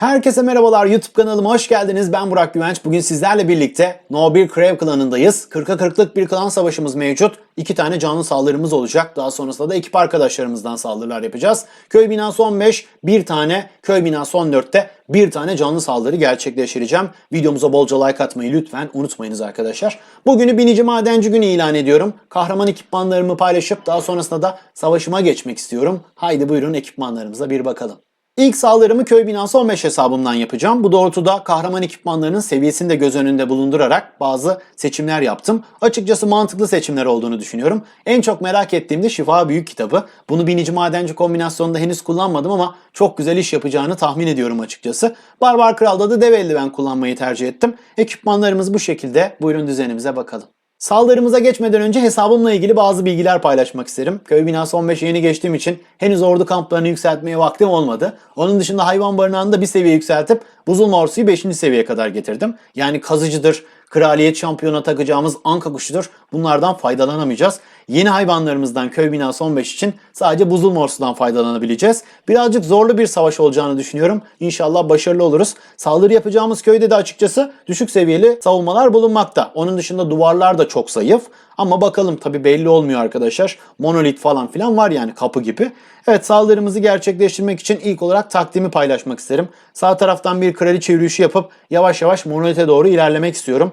Herkese merhabalar YouTube kanalıma hoş geldiniz. Ben Burak Güvenç. Bugün sizlerle birlikte No 1 Crave klanındayız. 40'a 40'lık bir klan savaşımız mevcut. İki tane canlı saldırımız olacak. Daha sonrasında da ekip arkadaşlarımızdan saldırılar yapacağız. Köy binası 15, bir tane. Köy binası 14'te bir tane canlı saldırı gerçekleştireceğim. Videomuza bolca like atmayı lütfen unutmayınız arkadaşlar. Bugünü binici madenci günü ilan ediyorum. Kahraman ekipmanlarımı paylaşıp daha sonrasında da savaşıma geçmek istiyorum. Haydi buyurun ekipmanlarımıza bir bakalım. İlk saldırımı köy binası 15 hesabımdan yapacağım. Bu doğrultuda kahraman ekipmanlarının seviyesini de göz önünde bulundurarak bazı seçimler yaptım. Açıkçası mantıklı seçimler olduğunu düşünüyorum. En çok merak ettiğim de Şifa Büyük kitabı. Bunu binici madenci kombinasyonunda henüz kullanmadım ama çok güzel iş yapacağını tahmin ediyorum açıkçası. Barbar Kral'da da dev eldiven kullanmayı tercih ettim. Ekipmanlarımız bu şekilde. Buyurun düzenimize bakalım. Saldırımıza geçmeden önce hesabımla ilgili bazı bilgiler paylaşmak isterim. Köy binası 15'e yeni geçtiğim için henüz ordu kamplarını yükseltmeye vaktim olmadı. Onun dışında hayvan barınağını da bir seviye yükseltip buzul morsuyu 5. seviyeye kadar getirdim. Yani kazıcıdır, kraliyet şampiyona takacağımız anka kuşudur. Bunlardan faydalanamayacağız. Yeni hayvanlarımızdan köy binası 15 için sadece buzul morsudan faydalanabileceğiz. Birazcık zorlu bir savaş olacağını düşünüyorum. İnşallah başarılı oluruz. Saldırı yapacağımız köyde de açıkçası düşük seviyeli savunmalar bulunmakta. Onun dışında duvarlar da çok zayıf. Ama bakalım tabi belli olmuyor arkadaşlar. Monolit falan filan var yani kapı gibi. Evet saldırımızı gerçekleştirmek için ilk olarak taktiğimi paylaşmak isterim. Sağ taraftan bir kraliçe yürüyüşü yapıp yavaş yavaş monolite doğru ilerlemek istiyorum.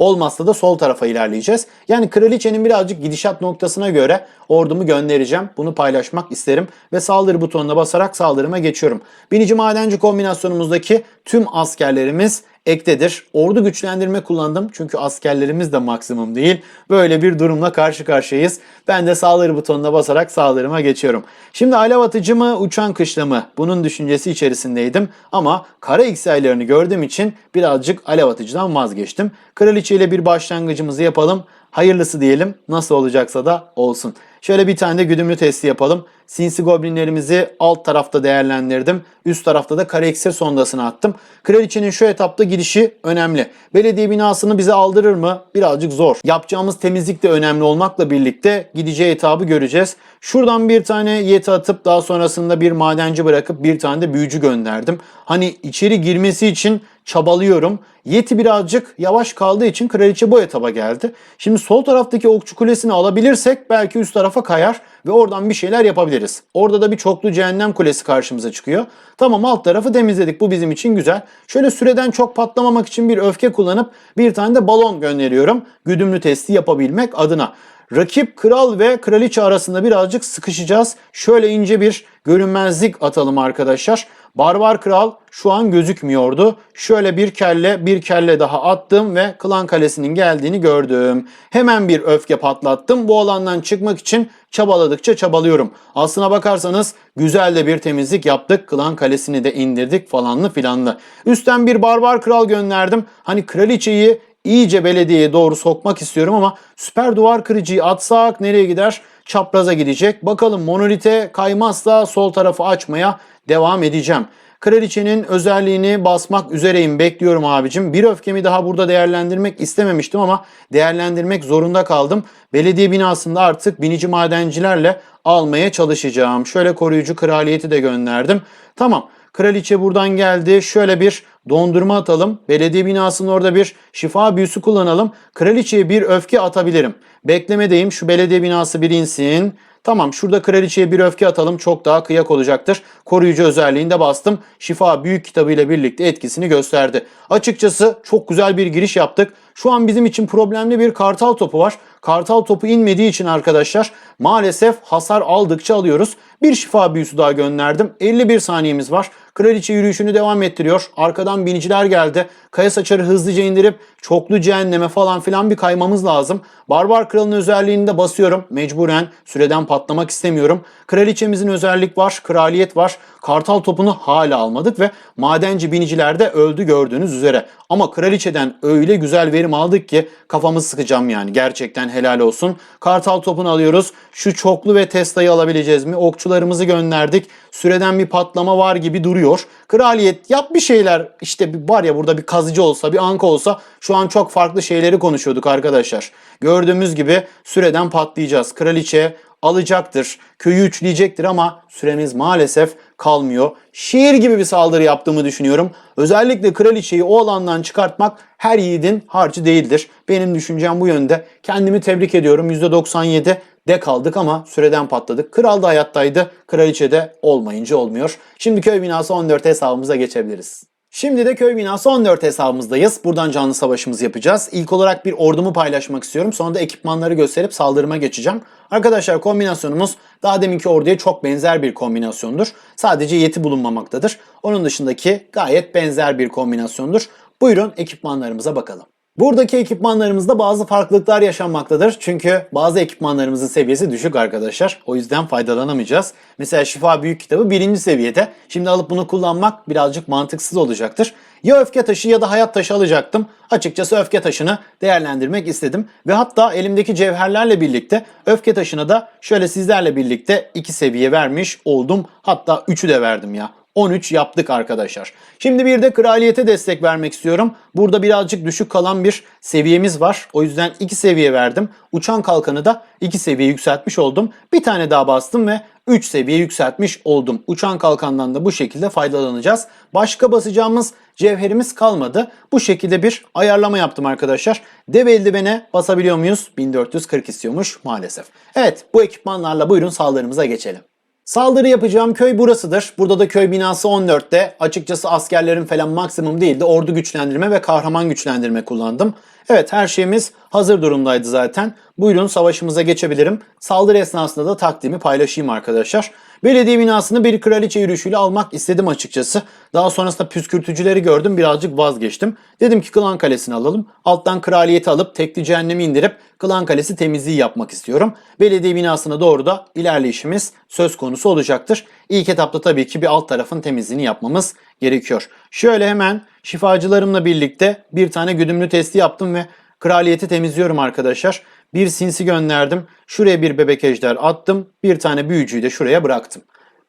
Olmazsa da sol tarafa ilerleyeceğiz. Yani kraliçenin birazcık gidişat noktasına göre ordumu göndereceğim. Bunu paylaşmak isterim. Ve saldırı butonuna basarak saldırıma geçiyorum. Binici madenci kombinasyonumuzdaki tüm askerlerimiz ektedir. Ordu güçlendirme kullandım çünkü askerlerimiz de maksimum değil. Böyle bir durumla karşı karşıyayız. Ben de saldırı butonuna basarak saldırıma geçiyorum. Şimdi alev atıcı mı uçan kışla mı? Bunun düşüncesi içerisindeydim. Ama kara X aylarını gördüğüm için birazcık alev atıcıdan vazgeçtim. Kraliçe ile bir başlangıcımızı yapalım. Hayırlısı diyelim. Nasıl olacaksa da olsun. Şöyle bir tane de güdümlü testi yapalım. Sinsi goblinlerimizi alt tarafta değerlendirdim. Üst tarafta da kare iksir sondasını attım. Kraliçenin şu etapta gidişi önemli. Belediye binasını bize aldırır mı? Birazcık zor. Yapacağımız temizlik de önemli olmakla birlikte gideceği etabı göreceğiz. Şuradan bir tane yeti atıp daha sonrasında bir madenci bırakıp bir tane de büyücü gönderdim. Hani içeri girmesi için çabalıyorum. Yeti birazcık yavaş kaldığı için kraliçe bu etaba geldi. Şimdi sol taraftaki okçu kulesini alabilirsek belki üst tarafa kayar ve oradan bir şeyler yapabiliriz. Orada da bir çoklu cehennem kulesi karşımıza çıkıyor. Tamam alt tarafı temizledik. Bu bizim için güzel. Şöyle süreden çok patlamamak için bir öfke kullanıp bir tane de balon gönderiyorum. Güdümlü testi yapabilmek adına. Rakip kral ve kraliçe arasında birazcık sıkışacağız. Şöyle ince bir görünmezlik atalım arkadaşlar. Barbar kral şu an gözükmüyordu. Şöyle bir kelle bir kelle daha attım ve klan kalesinin geldiğini gördüm. Hemen bir öfke patlattım. Bu alandan çıkmak için çabaladıkça çabalıyorum. Aslına bakarsanız güzel de bir temizlik yaptık. Klan kalesini de indirdik falanlı filanlı. Üstten bir barbar kral gönderdim. Hani kraliçeyi iyice belediyeye doğru sokmak istiyorum ama süper duvar kırıcıyı atsak nereye gider? Çapraza gidecek. Bakalım monolite kaymazsa sol tarafı açmaya devam edeceğim. Kraliçenin özelliğini basmak üzereyim. Bekliyorum abicim. Bir öfkemi daha burada değerlendirmek istememiştim ama değerlendirmek zorunda kaldım. Belediye binasında artık binici madencilerle almaya çalışacağım. Şöyle koruyucu kraliyeti de gönderdim. Tamam. Kraliçe buradan geldi. Şöyle bir dondurma atalım. Belediye binasının orada bir şifa büyüsü kullanalım. Kraliçeye bir öfke atabilirim. Beklemedeyim. Şu belediye binası bir insin. Tamam şurada kraliçeye bir öfke atalım çok daha kıyak olacaktır. Koruyucu özelliğinde bastım. Şifa büyük kitabı ile birlikte etkisini gösterdi. Açıkçası çok güzel bir giriş yaptık. Şu an bizim için problemli bir kartal topu var. Kartal topu inmediği için arkadaşlar maalesef hasar aldıkça alıyoruz. Bir şifa büyüsü daha gönderdim. 51 saniyemiz var. Kraliçe yürüyüşünü devam ettiriyor. Arkadan biniciler geldi. Kaya saçarı hızlıca indirip çoklu cehenneme falan filan bir kaymamız lazım. Barbar kralın özelliğini de basıyorum. Mecburen süreden patlamak istemiyorum. Kraliçemizin özellik var. Kraliyet var. Kartal topunu hala almadık ve madenci biniciler de öldü gördüğünüz üzere. Ama kraliçeden öyle güzel verim aldık ki kafamı sıkacağım yani. Gerçekten helal olsun. Kartal topunu alıyoruz. Şu çoklu ve Tesla'yı alabileceğiz mi? Okçularımızı gönderdik. Süreden bir patlama var gibi duruyor. Kraliyet yap bir şeyler. İşte var ya burada bir kazıcı olsa, bir anka olsa şu an çok farklı şeyleri konuşuyorduk arkadaşlar. Gördüğümüz gibi süreden patlayacağız. Kraliçe alacaktır. Köyü üçleyecektir ama süremiz maalesef kalmıyor. Şiir gibi bir saldırı yaptığımı düşünüyorum. Özellikle kraliçeyi o alandan çıkartmak her yiğidin harcı değildir. Benim düşüncem bu yönde. Kendimi tebrik ediyorum. %97 de kaldık ama süreden patladık. Kral da hayattaydı. Kraliçe de olmayınca olmuyor. Şimdi köy binası 14 hesabımıza geçebiliriz. Şimdi de köy binası 14 hesabımızdayız. Buradan canlı savaşımızı yapacağız. İlk olarak bir ordumu paylaşmak istiyorum. Sonra da ekipmanları gösterip saldırıma geçeceğim. Arkadaşlar kombinasyonumuz daha deminki orduya çok benzer bir kombinasyondur. Sadece yeti bulunmamaktadır. Onun dışındaki gayet benzer bir kombinasyondur. Buyurun ekipmanlarımıza bakalım. Buradaki ekipmanlarımızda bazı farklılıklar yaşanmaktadır. Çünkü bazı ekipmanlarımızın seviyesi düşük arkadaşlar. O yüzden faydalanamayacağız. Mesela Şifa Büyük Kitabı birinci seviyede. Şimdi alıp bunu kullanmak birazcık mantıksız olacaktır. Ya öfke taşı ya da hayat taşı alacaktım. Açıkçası öfke taşını değerlendirmek istedim. Ve hatta elimdeki cevherlerle birlikte öfke taşına da şöyle sizlerle birlikte iki seviye vermiş oldum. Hatta 3'ü de verdim ya. 13 yaptık arkadaşlar. Şimdi bir de kraliyete destek vermek istiyorum. Burada birazcık düşük kalan bir seviyemiz var. O yüzden 2 seviye verdim. Uçan kalkanı da 2 seviye yükseltmiş oldum. Bir tane daha bastım ve 3 seviye yükseltmiş oldum. Uçan kalkandan da bu şekilde faydalanacağız. Başka basacağımız cevherimiz kalmadı. Bu şekilde bir ayarlama yaptım arkadaşlar. Dev eldivene basabiliyor muyuz? 1440 istiyormuş maalesef. Evet bu ekipmanlarla buyurun saldırımıza geçelim. Saldırı yapacağım köy burasıdır. Burada da köy binası 14'te. Açıkçası askerlerin falan maksimum değildi. Ordu güçlendirme ve kahraman güçlendirme kullandım. Evet her şeyimiz hazır durumdaydı zaten. Buyurun savaşımıza geçebilirim. Saldırı esnasında da taktiğimi paylaşayım arkadaşlar. Belediye binasını bir kraliçe yürüyüşüyle almak istedim açıkçası. Daha sonrasında püskürtücüleri gördüm birazcık vazgeçtim. Dedim ki Klan Kalesi'ni alalım. Alttan kraliyeti alıp tekli cehennemi indirip Klan Kalesi temizliği yapmak istiyorum. Belediye binasına doğru da ilerleyişimiz söz konusu olacaktır. İlk etapta tabii ki bir alt tarafın temizliğini yapmamız gerekiyor. Şöyle hemen şifacılarımla birlikte bir tane güdümlü testi yaptım ve kraliyeti temizliyorum arkadaşlar. Bir sinsi gönderdim. Şuraya bir bebek ejder attım. Bir tane büyücüyü de şuraya bıraktım.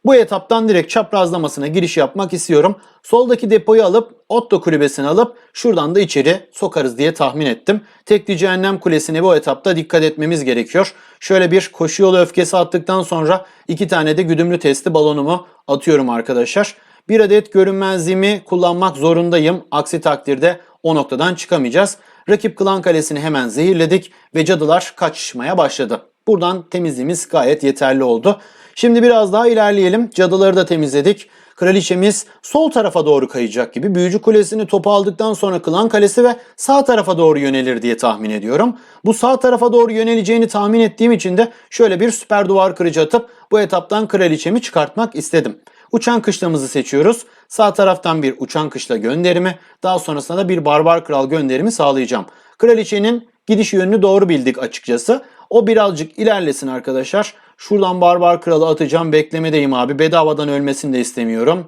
Bu etaptan direkt çaprazlamasına giriş yapmak istiyorum. Soldaki depoyu alıp Otto kulübesini alıp şuradan da içeri sokarız diye tahmin ettim. Tekli cehennem kulesine bu etapta dikkat etmemiz gerekiyor. Şöyle bir koşu yolu öfkesi attıktan sonra iki tane de güdümlü testi balonumu atıyorum arkadaşlar. Bir adet görünmezliğimi kullanmak zorundayım. Aksi takdirde o noktadan çıkamayacağız. Rakip klan kalesini hemen zehirledik ve cadılar kaçışmaya başladı. Buradan temizliğimiz gayet yeterli oldu. Şimdi biraz daha ilerleyelim. Cadıları da temizledik. Kraliçemiz sol tarafa doğru kayacak gibi. Büyücü kulesini topu aldıktan sonra klan kalesi ve sağ tarafa doğru yönelir diye tahmin ediyorum. Bu sağ tarafa doğru yöneleceğini tahmin ettiğim için de şöyle bir süper duvar kırıcı atıp bu etaptan kraliçemi çıkartmak istedim. Uçan kışlamızı seçiyoruz. Sağ taraftan bir uçan kışla gönderimi, daha sonrasında da bir barbar kral gönderimi sağlayacağım. Kraliçenin gidiş yönünü doğru bildik açıkçası. O birazcık ilerlesin arkadaşlar. Şuradan barbar kralı atacağım. Beklemedeyim abi. Bedavadan ölmesini de istemiyorum.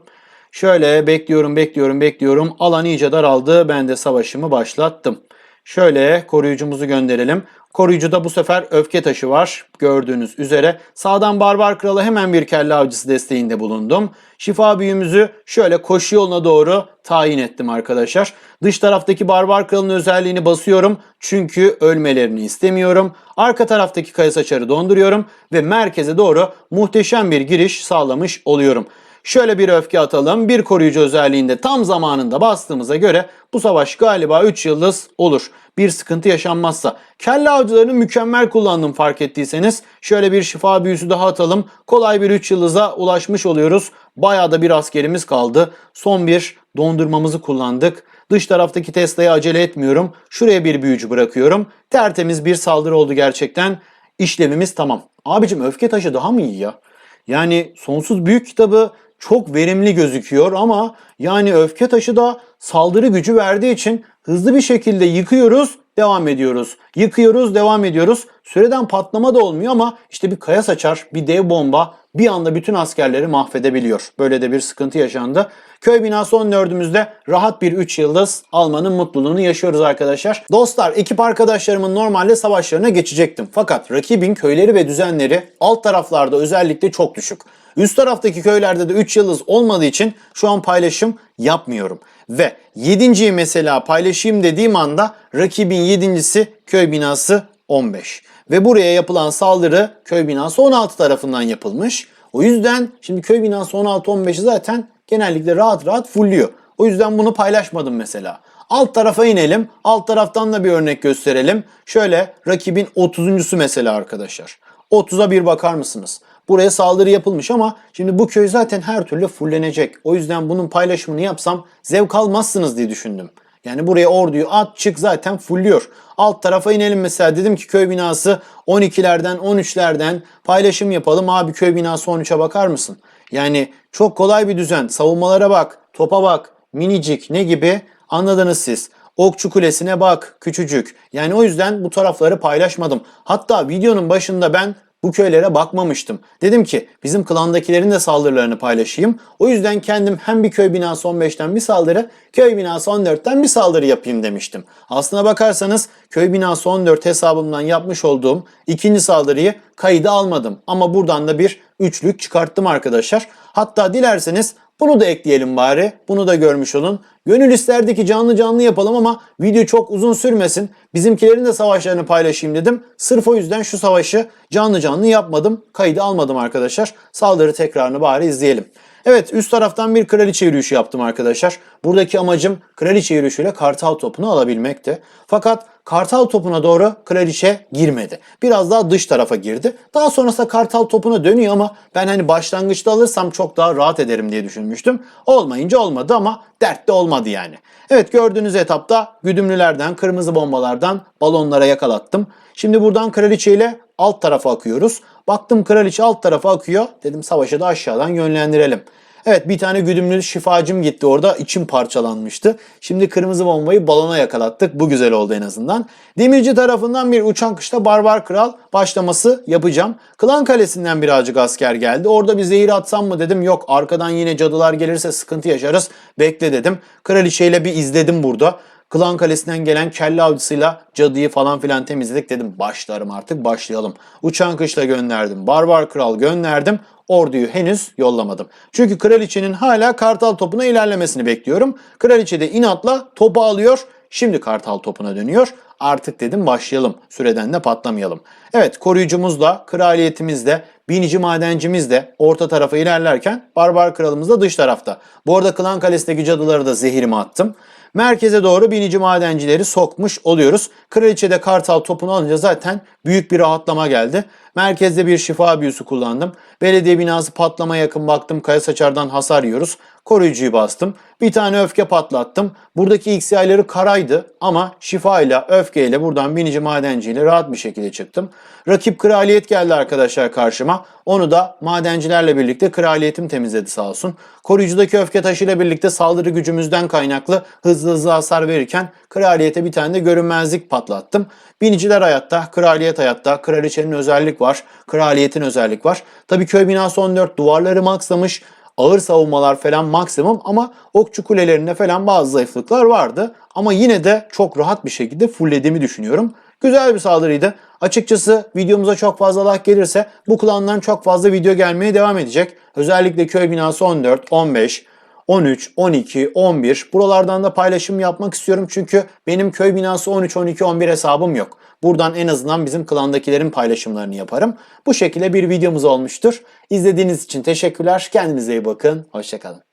Şöyle bekliyorum, bekliyorum, bekliyorum. Alan iyice daraldı. Ben de savaşımı başlattım. Şöyle koruyucumuzu gönderelim. Koruyucuda bu sefer öfke taşı var. Gördüğünüz üzere. Sağdan barbar kralı hemen bir kelle avcısı desteğinde bulundum. Şifa büyümüzü şöyle koşu yoluna doğru tayin ettim arkadaşlar. Dış taraftaki barbar kralın özelliğini basıyorum. Çünkü ölmelerini istemiyorum. Arka taraftaki kaya saçarı donduruyorum. Ve merkeze doğru muhteşem bir giriş sağlamış oluyorum. Şöyle bir öfke atalım. Bir koruyucu özelliğinde tam zamanında bastığımıza göre bu savaş galiba 3 yıldız olur. Bir sıkıntı yaşanmazsa. Kelle avcılarını mükemmel kullandım fark ettiyseniz. Şöyle bir şifa büyüsü daha atalım. Kolay bir 3 yıldıza ulaşmış oluyoruz. Bayağı da bir askerimiz kaldı. Son bir dondurmamızı kullandık. Dış taraftaki Tesla'ya acele etmiyorum. Şuraya bir büyücü bırakıyorum. Tertemiz bir saldırı oldu gerçekten. İşlemimiz tamam. Abicim öfke taşı daha mı iyi ya? Yani sonsuz büyük kitabı çok verimli gözüküyor ama yani öfke taşı da saldırı gücü verdiği için hızlı bir şekilde yıkıyoruz, devam ediyoruz. Yıkıyoruz, devam ediyoruz. Süreden patlama da olmuyor ama işte bir kaya saçar, bir dev bomba bir anda bütün askerleri mahvedebiliyor. Böyle de bir sıkıntı yaşandı. Köy binası 14'ümüzde rahat bir 3 yıldız almanın mutluluğunu yaşıyoruz arkadaşlar. Dostlar ekip arkadaşlarımın normalde savaşlarına geçecektim. Fakat rakibin köyleri ve düzenleri alt taraflarda özellikle çok düşük. Üst taraftaki köylerde de 3 yıldız olmadığı için şu an paylaşım yapmıyorum. Ve 7.yi mesela paylaşayım dediğim anda rakibin 7.si köy binası 15. Ve buraya yapılan saldırı köy binası 16 tarafından yapılmış. O yüzden şimdi köy binası 16-15'i zaten genellikle rahat rahat fulluyor. O yüzden bunu paylaşmadım mesela. Alt tarafa inelim. Alt taraftan da bir örnek gösterelim. Şöyle rakibin 30.sü mesela arkadaşlar. 30'a bir bakar mısınız? Buraya saldırı yapılmış ama şimdi bu köy zaten her türlü fullenecek. O yüzden bunun paylaşımını yapsam zevk almazsınız diye düşündüm. Yani buraya orduyu at çık zaten fulluyor. Alt tarafa inelim mesela dedim ki köy binası 12'lerden 13'lerden paylaşım yapalım. Abi köy binası 13'e bakar mısın? Yani çok kolay bir düzen. Savunmalara bak, topa bak, minicik ne gibi anladınız siz. Okçu Kulesi'ne bak küçücük. Yani o yüzden bu tarafları paylaşmadım. Hatta videonun başında ben bu köylere bakmamıştım. Dedim ki bizim klandakilerin de saldırılarını paylaşayım. O yüzden kendim hem bir köy binası 15'ten bir saldırı, köy binası 14'ten bir saldırı yapayım demiştim. Aslına bakarsanız köy binası 14 hesabımdan yapmış olduğum ikinci saldırıyı kayıda almadım. Ama buradan da bir üçlük çıkarttım arkadaşlar. Hatta dilerseniz bunu da ekleyelim bari. Bunu da görmüş olun. Gönül isterdi ki canlı canlı yapalım ama video çok uzun sürmesin. Bizimkilerin de savaşlarını paylaşayım dedim. Sırf o yüzden şu savaşı canlı canlı yapmadım. Kaydı almadım arkadaşlar. Saldırı tekrarını bari izleyelim. Evet üst taraftan bir kraliçe yürüyüşü yaptım arkadaşlar. Buradaki amacım kraliçe yürüyüşüyle kartal topunu alabilmekti. Fakat kartal topuna doğru kraliçe girmedi. Biraz daha dış tarafa girdi. Daha sonrasında kartal topuna dönüyor ama ben hani başlangıçta alırsam çok daha rahat ederim diye düşünmüştüm. Olmayınca olmadı ama dert de olmadı yani. Evet gördüğünüz etapta güdümlülerden, kırmızı bombalardan balonlara yakalattım. Şimdi buradan kraliçe ile alt tarafa akıyoruz. Baktım kraliçe alt tarafa akıyor. Dedim savaşı da aşağıdan yönlendirelim. Evet bir tane güdümlü şifacım gitti orada. içim parçalanmıştı. Şimdi kırmızı bombayı balona yakalattık. Bu güzel oldu en azından. Demirci tarafından bir uçan kışta Barbar Kral başlaması yapacağım. Klan Kalesi'nden birazcık asker geldi. Orada bir zehir atsam mı dedim. Yok arkadan yine cadılar gelirse sıkıntı yaşarız. Bekle dedim. Kraliçeyle bir izledim burada. Klan Kalesi'nden gelen kelle avcısıyla cadıyı falan filan temizledik dedim. Başlarım artık başlayalım. Uçan kışla gönderdim. Barbar Kral gönderdim. Orduyu henüz yollamadım. Çünkü kraliçenin hala kartal topuna ilerlemesini bekliyorum. Kraliçe de inatla topu alıyor. Şimdi kartal topuna dönüyor. Artık dedim başlayalım. Süreden de patlamayalım. Evet koruyucumuz da, kraliyetimiz de, binici madencimiz de orta tarafa ilerlerken barbar kralımız da dış tarafta. Bu arada Klan Kalesi'ndeki cadıları da zehirimi attım. Merkeze doğru binici madencileri sokmuş oluyoruz. Kraliçe'de kartal topunu alınca zaten büyük bir rahatlama geldi. Merkezde bir şifa büyüsü kullandım. Belediye binası patlama yakın baktım kaya saçardan hasar yiyoruz. Koruyucuyu bastım. Bir tane öfke patlattım. Buradaki XY'leri karaydı ama şifayla öfkeyle buradan binici madenciyle rahat bir şekilde çıktım. Rakip kraliyet geldi arkadaşlar karşıma. Onu da madencilerle birlikte kraliyetim temizledi sağ olsun. Koruyucudaki öfke taşıyla birlikte saldırı gücümüzden kaynaklı hızlı hızlı hasar verirken kraliyete bir tane de görünmezlik patlattım. Biniciler hayatta, kraliyet hayatta, kraliçenin özellik var, kraliyetin özellik var. Tabii köy binası 14 duvarları maksamış, ağır savunmalar falan maksimum ama okçu kulelerinde falan bazı zayıflıklar vardı. Ama yine de çok rahat bir şekilde fulllediğimi düşünüyorum. Güzel bir saldırıydı. Açıkçası videomuza çok fazla like gelirse bu klandan çok fazla video gelmeye devam edecek. Özellikle köy binası 14, 15, 13, 12, 11 buralardan da paylaşım yapmak istiyorum. Çünkü benim köy binası 13, 12, 11 hesabım yok. Buradan en azından bizim klandakilerin paylaşımlarını yaparım. Bu şekilde bir videomuz olmuştur. İzlediğiniz için teşekkürler. Kendinize iyi bakın. Hoşçakalın.